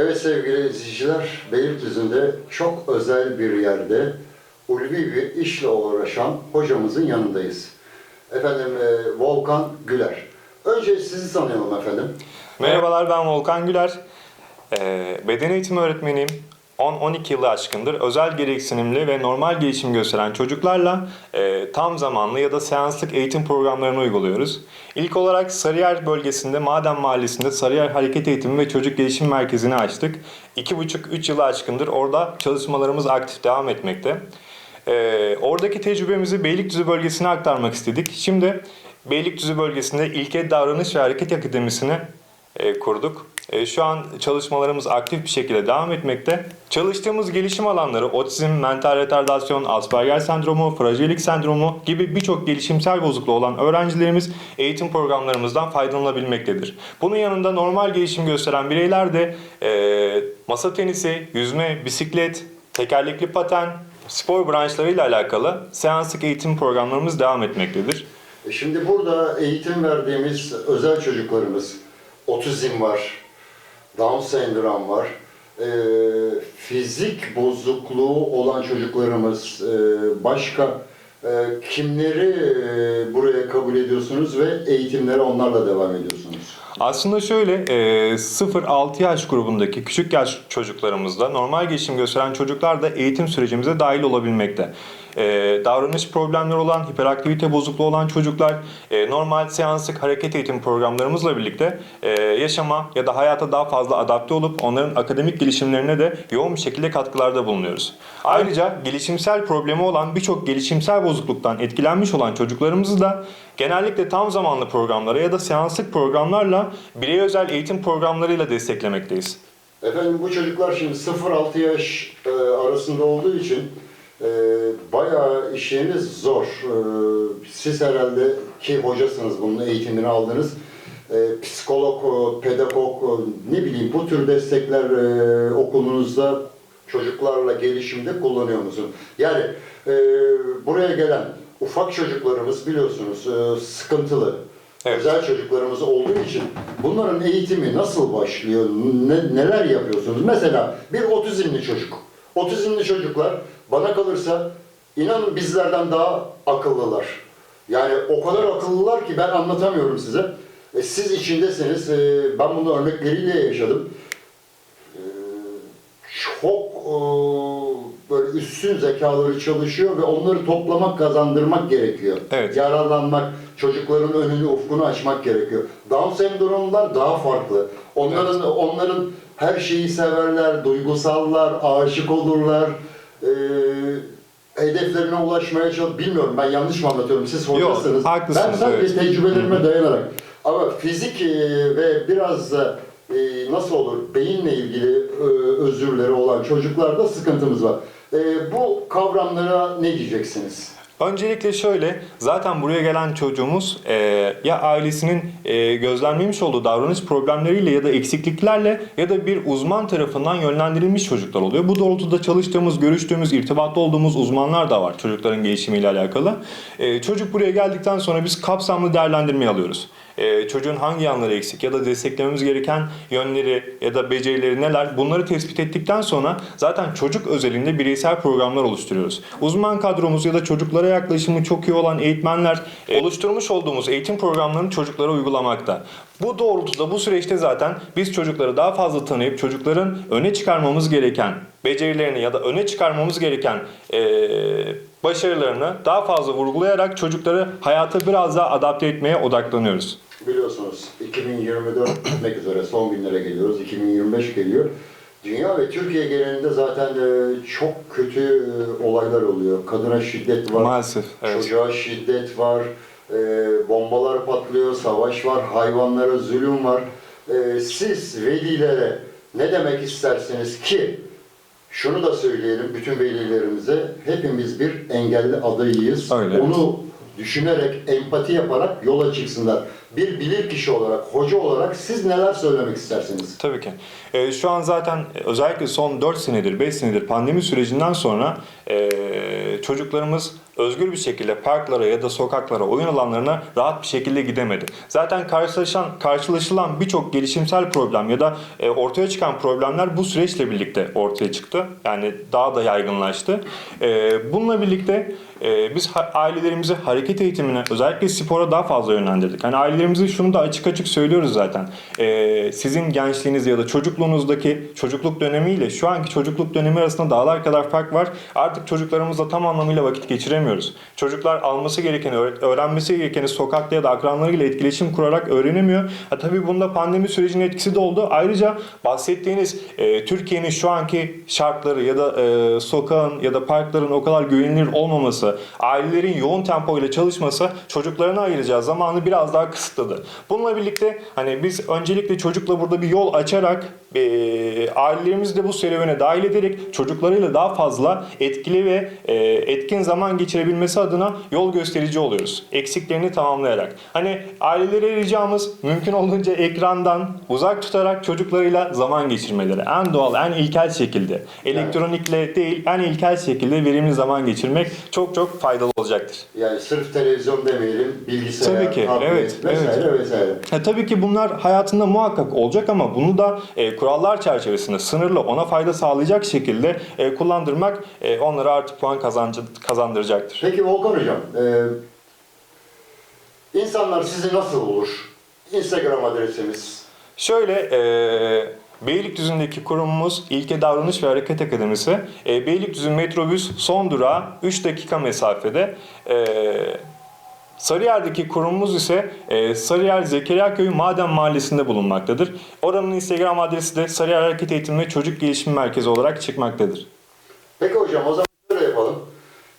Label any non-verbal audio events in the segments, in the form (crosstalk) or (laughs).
Evet sevgili izleyiciler, Beylikdüzü'nde çok özel bir yerde ulvi bir işle uğraşan hocamızın yanındayız. Efendim e, Volkan Güler. Önce sizi tanıyalım efendim. Merhabalar ben Volkan Güler. Ee, beden eğitimi öğretmeniyim. 10-12 yılı aşkındır özel gereksinimli ve normal gelişim gösteren çocuklarla e, tam zamanlı ya da seanslık eğitim programlarını uyguluyoruz. İlk olarak Sarıyer bölgesinde Maden Mahallesi'nde Sarıyer Hareket Eğitimi ve Çocuk Gelişim Merkezi'ni açtık. 2,5-3 yılı aşkındır orada çalışmalarımız aktif devam etmekte. Ee, oradaki tecrübemizi Beylikdüzü bölgesine aktarmak istedik. Şimdi Beylikdüzü bölgesinde İlke Davranış ve Hareket Akademisi'ni e, kurduk. E, şu an çalışmalarımız aktif bir şekilde devam etmekte. Çalıştığımız gelişim alanları otizm, mental retardasyon, Asperger sendromu, frajilik sendromu gibi birçok gelişimsel bozukluğu olan öğrencilerimiz eğitim programlarımızdan faydalanabilmektedir. Bunun yanında normal gelişim gösteren bireyler de e, masa tenisi, yüzme, bisiklet, tekerlekli paten, spor branşlarıyla alakalı seanslık eğitim programlarımız devam etmektedir. E, Şimdi burada eğitim verdiğimiz özel çocuklarımız, otizm var, Down sendrom var, e, fizik bozukluğu olan çocuklarımız, e, başka e, kimleri e, buraya kabul ediyorsunuz ve eğitimlere onlarla devam ediyorsunuz? Aslında şöyle e, 0-6 yaş grubundaki küçük yaş çocuklarımızda normal gelişim gösteren çocuklar da eğitim sürecimize dahil olabilmekte. E, davranış problemleri olan, hiperaktivite bozukluğu olan çocuklar e, normal seanslık hareket eğitim programlarımızla birlikte e, yaşama ya da hayata daha fazla adapte olup onların akademik gelişimlerine de yoğun bir şekilde katkılarda bulunuyoruz. Ayrıca gelişimsel problemi olan birçok gelişimsel bozukluktan etkilenmiş olan çocuklarımızı da genellikle tam zamanlı programlara ya da seanslık programlarla birey özel eğitim programlarıyla desteklemekteyiz. Efendim bu çocuklar şimdi 0-6 yaş e, arasında olduğu için e, bayağı işiniz zor. E, siz herhalde ki hocasınız bunun eğitimini aldınız. E, psikolog, pedagog, e, ne bileyim bu tür destekler e, okulunuzda çocuklarla gelişimde kullanıyor musunuz? Yani e, buraya gelen ufak çocuklarımız biliyorsunuz e, sıkıntılı. Evet. Özel çocuklarımız olduğu için bunların eğitimi nasıl başlıyor? Ne- neler yapıyorsunuz? Mesela bir otizmli çocuk. Otizmli çocuklar bana kalırsa inanın bizlerden daha akıllılar. Yani o kadar akıllılar ki ben anlatamıyorum size. E, siz içindesiniz. E, ben bunu örnekleriyle yaşadım. E, çok e, böyle üstün zekaları çalışıyor ve onları toplamak, kazandırmak gerekiyor. Evet. Yararlanmak, çocukların önünü, ufkunu açmak gerekiyor. Down sendromlular daha farklı. Onların onların her şeyi severler, duygusallar, aşık olurlar. E, hedeflerine ulaşmaya çalış. Bilmiyorum ben yanlış mı anlatıyorum? Siz Yok, hocasınız. haklısınız, Ben sadece evet. tecrübelerime dayanarak. Ama fizik e, ve biraz da e, nasıl olur beyinle ilgili e, özürleri olan çocuklarda sıkıntımız var. E, bu kavramlara ne diyeceksiniz? Öncelikle şöyle, zaten buraya gelen çocuğumuz e, ya ailesinin e, gözlemlemiş olduğu davranış problemleriyle ya da eksikliklerle ya da bir uzman tarafından yönlendirilmiş çocuklar oluyor. Bu doğrultuda çalıştığımız, görüştüğümüz, irtibatta olduğumuz uzmanlar da var çocukların gelişimiyle alakalı. E, çocuk buraya geldikten sonra biz kapsamlı değerlendirme alıyoruz. E, çocuğun hangi yanları eksik ya da desteklememiz gereken yönleri ya da becerileri neler bunları tespit ettikten sonra zaten çocuk özelinde bireysel programlar oluşturuyoruz. Uzman kadromuz ya da çocuklara yaklaşımı çok iyi olan eğitmenler e, oluşturmuş olduğumuz eğitim programlarını çocuklara uygulamakta. Bu doğrultuda bu süreçte zaten biz çocukları daha fazla tanıyıp çocukların öne çıkarmamız gereken becerilerini ya da öne çıkarmamız gereken e, başarılarını daha fazla vurgulayarak çocukları hayata biraz daha adapte etmeye odaklanıyoruz. Biliyorsunuz 2024 bitmek üzere son günlere geliyoruz. 2025 geliyor. Dünya ve Türkiye genelinde zaten e, çok kötü e, olaylar oluyor. Kadına şiddet var. Maalesef, evet. Çocuğa şiddet var. e, bombalar patlıyor. Savaş var. Hayvanlara zulüm var. Siz velilere ne demek istersiniz ki şunu da söyleyelim bütün velilerimize hepimiz bir engelli adayıyız. Öyle. Onu düşünerek, empati yaparak yola çıksınlar. Bir bilir kişi olarak, hoca olarak siz neler söylemek istersiniz? Tabii ki. Ee, şu an zaten e, özellikle son 4 senedir, 5 senedir pandemi sürecinden sonra e, çocuklarımız özgür bir şekilde parklara ya da sokaklara, oyun alanlarına rahat bir şekilde gidemedi. Zaten karşılaşan, karşılaşılan birçok gelişimsel problem ya da e, ortaya çıkan problemler bu süreçle birlikte ortaya çıktı. Yani daha da yaygınlaştı. E, bununla birlikte e, biz ha- ailelerimizi hareket eğitimine, özellikle spora daha fazla yönlendirdik. Hani ailelerimize şunu da açık açık söylüyoruz zaten. E, sizin gençliğiniz ya da çocukluğunuzdaki çocukluk dönemiyle şu anki çocukluk dönemi arasında dağlar kadar fark var. Artık çocuklarımızla tam anlamıyla vakit geçiremiyoruz. Çocuklar alması gerekeni, öğre- öğrenmesi gerekeni sokakta ya da akranlarıyla etkileşim kurarak öğrenemiyor. Ha, tabii bunda pandemi sürecinin etkisi de oldu. Ayrıca bahsettiğiniz e, Türkiye'nin şu anki şartları ya da e, sokağın ya da parkların o kadar güvenilir olmaması, ailelerin yoğun tempo ile çalışması çocuklarına ayıracağı zamanı biraz daha kısıtladı. Bununla birlikte hani biz öncelikle çocukla burada bir yol açarak e, ailelerimizi de bu serüvene dahil ederek çocuklarıyla daha fazla etkili ve e, etkin zaman geçirebilmesi adına yol gösterici oluyoruz. Eksiklerini tamamlayarak. Hani ailelere ricamız mümkün olduğunca ekrandan uzak tutarak çocuklarıyla zaman geçirmeleri. En doğal, en ilkel şekilde. Elektronikle değil, en ilkel şekilde verimli zaman geçirmek çok çok faydalı olacaktır. Yani sırf televizyon demeyelim, bilgisayar, Tabii ki, tablet evet, vesaire vesaire. E, tabii ki bunlar hayatında muhakkak olacak ama bunu da e, kurallar çerçevesinde sınırlı ona fayda sağlayacak şekilde e, kullandırmak e, onlara artı puan kazancı, kazandıracaktır. Peki Volkan Hocam, e, insanlar sizi nasıl bulur? Instagram adresimiz. Şöyle e, Beylikdüzü'ndeki kurumumuz İlke Davranış ve Hareket Akademisi. E, Beylikdüzü metrobüs son durağı 3 dakika mesafede. E, Sarıyer'deki kurumumuz ise e, Sarıyer Zekeriya Köyü Maden Mahallesi'nde bulunmaktadır. Oranın Instagram adresi de Sarıyer Hareket Eğitimi ve Çocuk Gelişim Merkezi olarak çıkmaktadır. Peki hocam o zaman şöyle yapalım.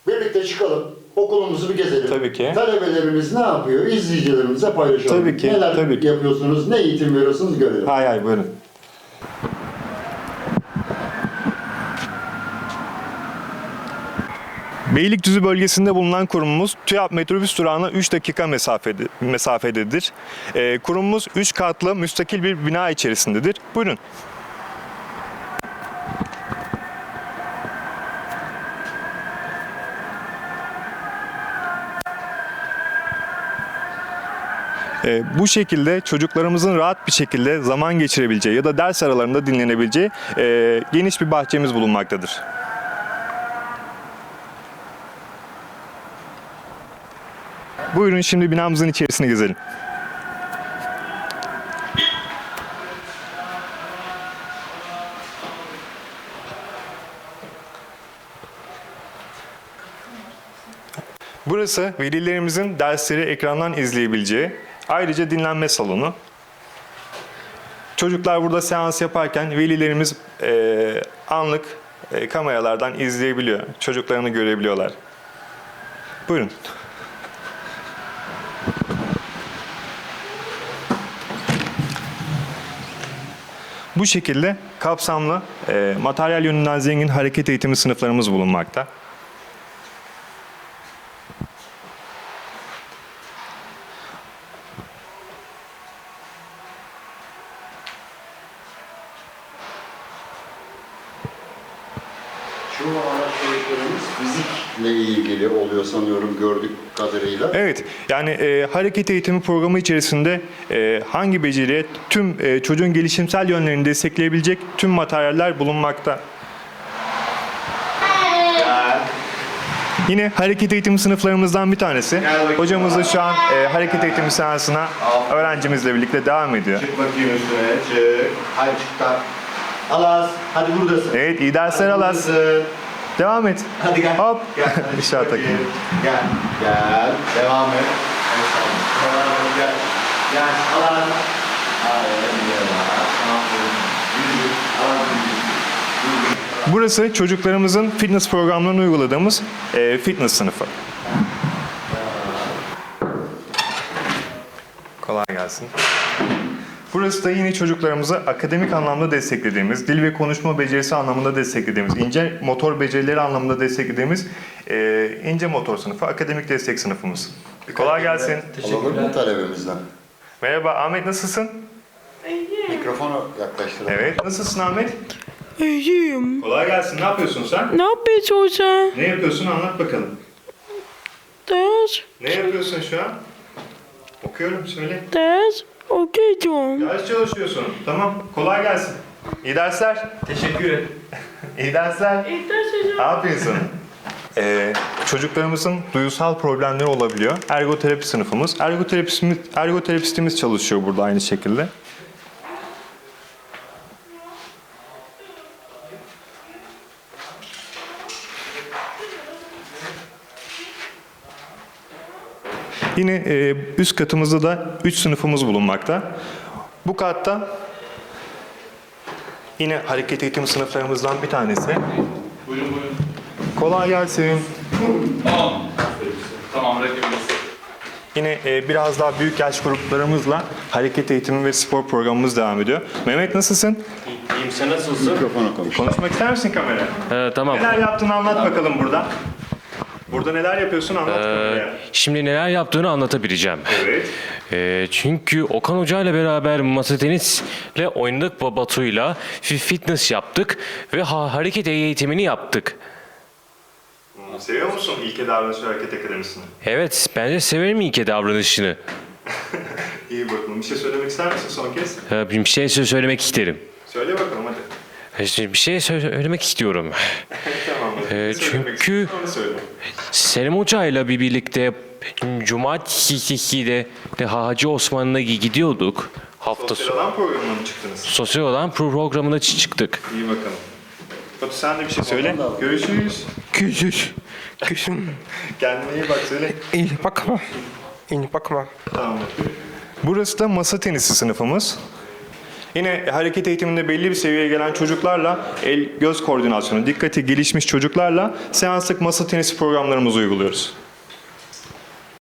Birlikte çıkalım, okulumuzu bir gezelim. Tabii ki. Talebelerimiz ne yapıyor? İzleyicilerimize paylaşalım. Tabii ki, Neler tabii ki. yapıyorsunuz, ne eğitim veriyorsunuz görelim. Hay hay buyurun. Beylikdüzü bölgesinde bulunan kurumumuz TÜYAP metrobüs durağına 3 dakika mesafede, mesafededir. Ee, kurumumuz 3 katlı müstakil bir bina içerisindedir. Buyurun. Ee, bu şekilde çocuklarımızın rahat bir şekilde zaman geçirebileceği ya da ders aralarında dinlenebileceği e, geniş bir bahçemiz bulunmaktadır. Buyurun şimdi binamızın içerisine gezelim. Burası velilerimizin dersleri ekrandan izleyebileceği, ayrıca dinlenme salonu. Çocuklar burada seans yaparken velilerimiz eee, anlık eee, kameralardan izleyebiliyor, çocuklarını görebiliyorlar. Buyurun. Bu şekilde kapsamlı, eee, materyal yönünden zengin hareket eğitimi sınıflarımız bulunmakta. Şu araştırmalarımız fizikle ilgili oluyor sanıyorum gördük kadarıyla. Evet, yani e, hareket eğitimi programı içerisinde e, hangi beceriye tüm e, çocuğun gelişimsel yönlerini destekleyebilecek tüm materyaller bulunmakta. Yine hareket eğitimi sınıflarımızdan bir tanesi. Hocamız da şu an e, hareket eğitimi seansına öğrencimizle birlikte devam ediyor. Çık bakayım üstüne, çık. Hadi çık kalk. Alas, hadi buradasın. Evet, iyi dersler Hadi Alas. buradasın. Devam et. Hadi gel. Hop. Gel. (laughs) İşaret takayım. Gel, gel. Devam et. Gel. Gel. Burası çocuklarımızın fitness programlarını uyguladığımız e, fitness sınıfı. Kolay gelsin. Burası da yine çocuklarımızı akademik anlamda desteklediğimiz, dil ve konuşma becerisi anlamında desteklediğimiz, ince motor becerileri anlamında desteklediğimiz e, ince motor sınıfı, akademik destek sınıfımız. Kolay gelsin. Alalım mı talebemizden? Merhaba Ahmet nasılsın? Mikrofonu yaklaştıralım. Evet. Nasılsın Ahmet? İyiyim. Kolay gelsin. Ne yapıyorsun sen? Ne yapıyorsun sen? Ne yapıyorsun anlat bakalım. Ders, Ne yapıyorsun şu an? Okuyorum söyle. ders okuyacağım. Ders çalışıyorsun. Tamam. Kolay gelsin. İyi dersler. Teşekkür ederim. (laughs) İyi dersler. Ne yapıyorsun? Ee, çocuklarımızın duysal problemleri olabiliyor. Ergoterapi sınıfımız. Ergoterapistimiz, ergoterapistimiz çalışıyor burada aynı şekilde. Yine e, üst katımızda da 3 sınıfımız bulunmakta. Bu katta yine hareket eğitim sınıflarımızdan bir tanesi. Buyurun buyurun. Kolay gelsin. Tamam. Tamam bırakabiliriz. Yine e, biraz daha büyük yaş gruplarımızla hareket eğitimi ve spor programımız devam ediyor. Mehmet nasılsın? İyiyim sen nasılsın? Mikrofona konuş. Konuşmak ister misin kamera? Ee, tamam. Neler yaptığını anlat bakalım burada. Burada neler yapıyorsun anlat Ee, kameraya. şimdi neler yaptığını anlatabileceğim. Evet. Ee, çünkü Okan Hoca ile beraber masa tenisle oynadık Ba- Batu'yla fi- fitness yaptık ve ha- hareket eğitimini yaptık. Seviyor musun İlke Davranış ve Hareket Akademisi'ni? Evet, bence severim ilke davranışını. (laughs) İyi bakalım. Bir şey söylemek ister misin son kez? Ee, bir şey sö- söylemek isterim. Söyle bakalım hadi. Ee, şimdi Bir şey sö- söylemek istiyorum. (laughs) tamam. Ee, söylemek çünkü- istiyorsan onu söyle. Selim Hoca ile bir birlikte Cumartesi'de de Hacı Osman'a gidiyorduk. Hafta Sosyal sonu. alan programına mı çıktınız? Sosyal olan programına çı- çıktık. İyi bakalım. Batu sen de bir şey söyle. Görüşürüz. Küçük. Küçük. (laughs) Kendine iyi bak söyle. İyi bakma. İyi bakma. Tamam. Burası da masa tenisi sınıfımız. Yine hareket eğitiminde belli bir seviyeye gelen çocuklarla el göz koordinasyonu, dikkati gelişmiş çocuklarla seanslık masa tenisi programlarımızı uyguluyoruz.